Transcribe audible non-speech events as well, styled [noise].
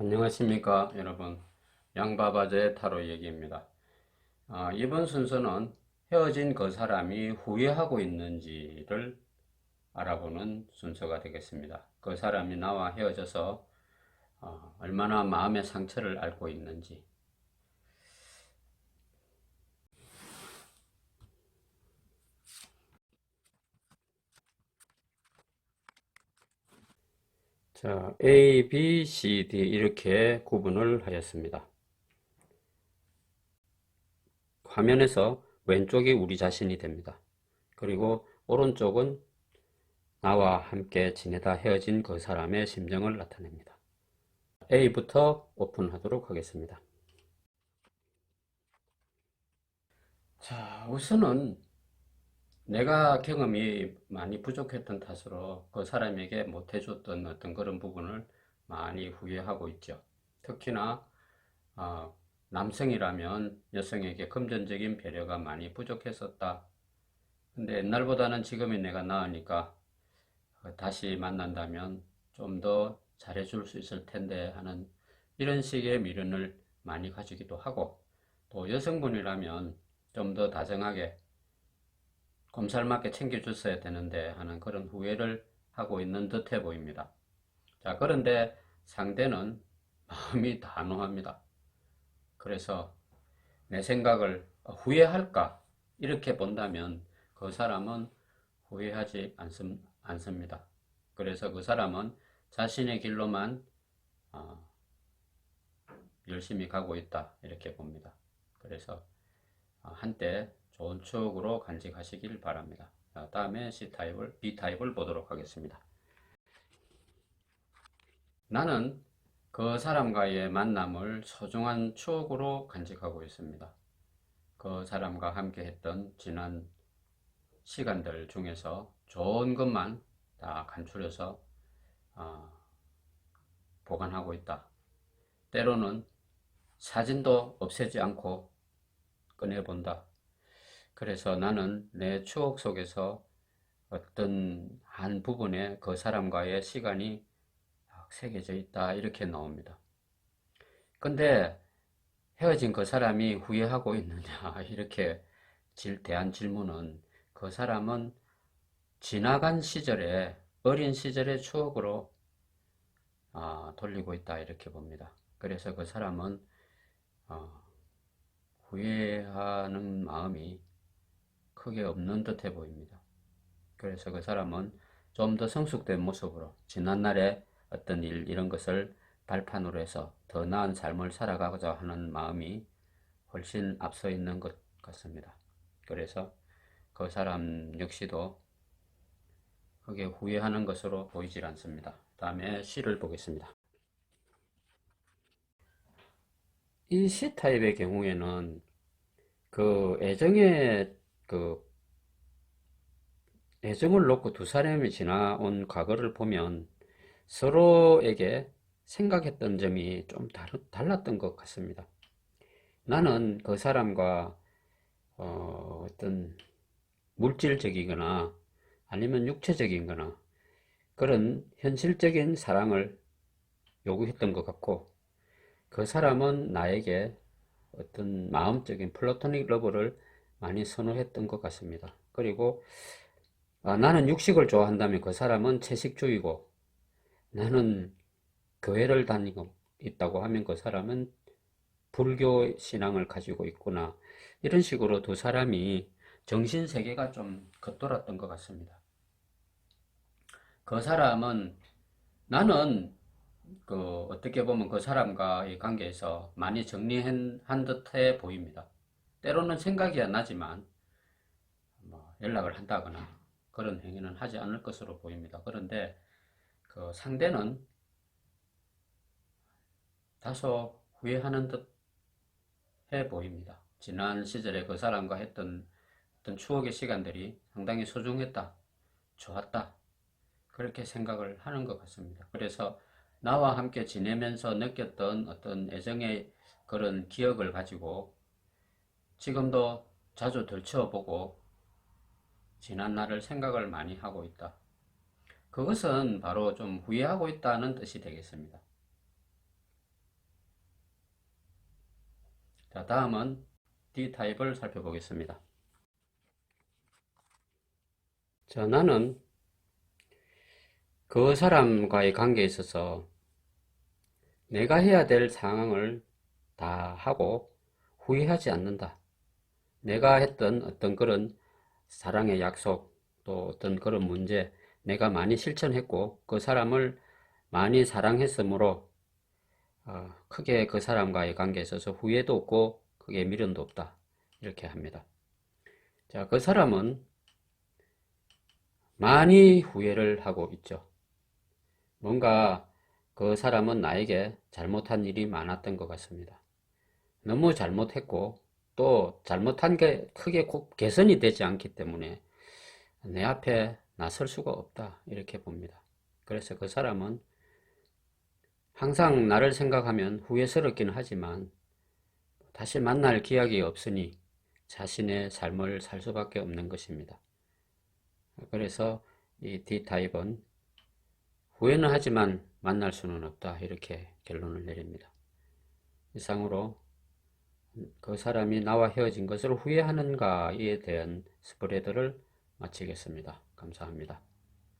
안녕하십니까 여러분. 양바바제 타로 얘기입니다. 아, 이번 순서는 헤어진 그 사람이 후회하고 있는지를 알아보는 순서가 되겠습니다. 그 사람이 나와 헤어져서 어, 얼마나 마음의 상처를 앓고 있는지 자, A, B, C, D 이렇게 구분을 하였습니다. 화면에서 왼쪽이 우리 자신이 됩니다. 그리고 오른쪽은 나와 함께 지내다 헤어진 그 사람의 심정을 나타냅니다. A부터 오픈하도록 하겠습니다. 자, 우선은 내가 경험이 많이 부족했던 탓으로 그 사람에게 못 해줬던 어떤 그런 부분을 많이 후회하고 있죠. 특히나 어, 남성이라면 여성에게 금전적인 배려가 많이 부족했었다. 근데 옛날보다는 지금이 내가 나으니까 어, 다시 만난다면 좀 더 잘해줄 수 있을 텐데 하는 이런 식의 미련을 많이 가지기도 하고 또 여성분이라면 좀 더 다정하게 검살맞게 챙겨줬어야 되는데 하는 그런 후회를 하고 있는 듯해 보입니다. 자, 그런데 상대는 마음이 단호합니다. 그래서 내 생각을 후회할까? 이렇게 본다면 그 사람은 후회하지 않습, 않습니다. 그래서 그 사람은 자신의 길로만 어, 열심히 가고 있다. 이렇게 봅니다. 그래서 어, 한때 좋은 추억으로 간직하시길 바랍니다. 자, 다음에 C타입을, B타입을 보도록 하겠습니다. 나는 그 사람과의 만남을 소중한 추억으로 간직하고 있습니다. 그 사람과 함께 했던 지난 시간들 중에서 좋은 것만 다 간추려서 어, 보관하고 있다. 때로는 사진도 없애지 않고 꺼내본다. 그래서 나는 내 추억 속에서 어떤 한 부분에 그 사람과의 시간이 새겨져 있다 이렇게 나옵니다. 근데 헤어진 그 사람이 후회하고 있느냐 [laughs] 이렇게 대한 질문은 그 사람은 지나간 시절에 어린 시절의 추억으로 아, 돌리고 있다 이렇게 봅니다. 그래서 그 사람은 어, 후회하는 마음이 크게 없는 듯해 보입니다. 그래서 그 사람은 좀 더 성숙된 모습으로 지난날의 어떤 일 이런 것을 발판으로 해서 더 나은 삶을 살아가고자 하는 마음이 훨씬 앞서 있는 것 같습니다. 그래서 그 사람 역시도 크게 후회하는 것으로 보이질 않습니다. 다음에 C를 보겠습니다. 이 C타입의 경우에는 그 애정의 그 애정을 놓고 두 사람이 지나온 과거를 보면 서로에게 생각했던 점이 좀 달랐던 것 같습니다. 나는 그 사람과 어, 어떤 물질적이거나 아니면 육체적인거나 그런 현실적인 사랑을 요구했던 것 같고 그 사람은 나에게 어떤 마음적인 플라토닉 러브를 많이 선호했던 것 같습니다. 그리고 아, 나는 육식을 좋아한다면 그 사람은 채식주의고 나는 교회를 다니고 있다고 하면 그 사람은 불교 신앙을 가지고 있구나. 이런 식으로 두 사람이 정신 세계가 좀 겉돌았던 것 같습니다. 그 사람은 나는 그 어떻게 보면 그 사람과의 관계에서 많이 정리한 듯해 보입니다. 때로는 생각이 안 나지만 뭐 연락을 한다거나 그런 행위는 하지 않을 것으로 보입니다. 그런데 그 상대는 다소 후회하는 듯 해 보입니다. 지난 시절에 그 사람과 했던 어떤 추억의 시간들이 상당히 소중했다, 좋았다, 그렇게 생각을 하는 것 같습니다. 그래서 나와 함께 지내면서 느꼈던 어떤 애정의 그런 기억을 가지고 지금도 자주 들춰보고 지난 날을 생각을 많이 하고 있다. 그것은 바로 좀 후회하고 있다는 뜻이 되겠습니다. 자, 다음은 D타입을 살펴보겠습니다. 자, 나는 그 사람과의 관계에 있어서 내가 해야 될 상황을 다 하고 후회하지 않는다. 내가 했던 어떤 그런 사랑의 약속, 또 어떤 그런 문제, 내가 많이 실천했고, 그 사람을 많이 사랑했으므로, 어, 크게 그 사람과의 관계에 있어서 후회도 없고, 크게 미련도 없다. 이렇게 합니다. 자, 그 사람은 많이 후회를 하고 있죠. 뭔가 그 사람은 나에게 잘못한 일이 많았던 것 같습니다. 너무 잘못했고, 또 잘못한 게 크게 꼭 개선이 되지 않기 때문에 내 앞에 나설 수가 없다. 이렇게 봅니다. 그래서 그 사람은 항상 나를 생각하면 후회스럽긴 하지만 다시 만날 기약이 없으니 자신의 삶을 살 수밖에 없는 것입니다. 그래서 이 D타입은 후회는 하지만 만날 수는 없다. 이렇게 결론을 내립니다. 이상으로 그 사람이 나와 헤어진 것을 후회하는가에 대한 스프레드를 마치겠습니다. 감사합니다.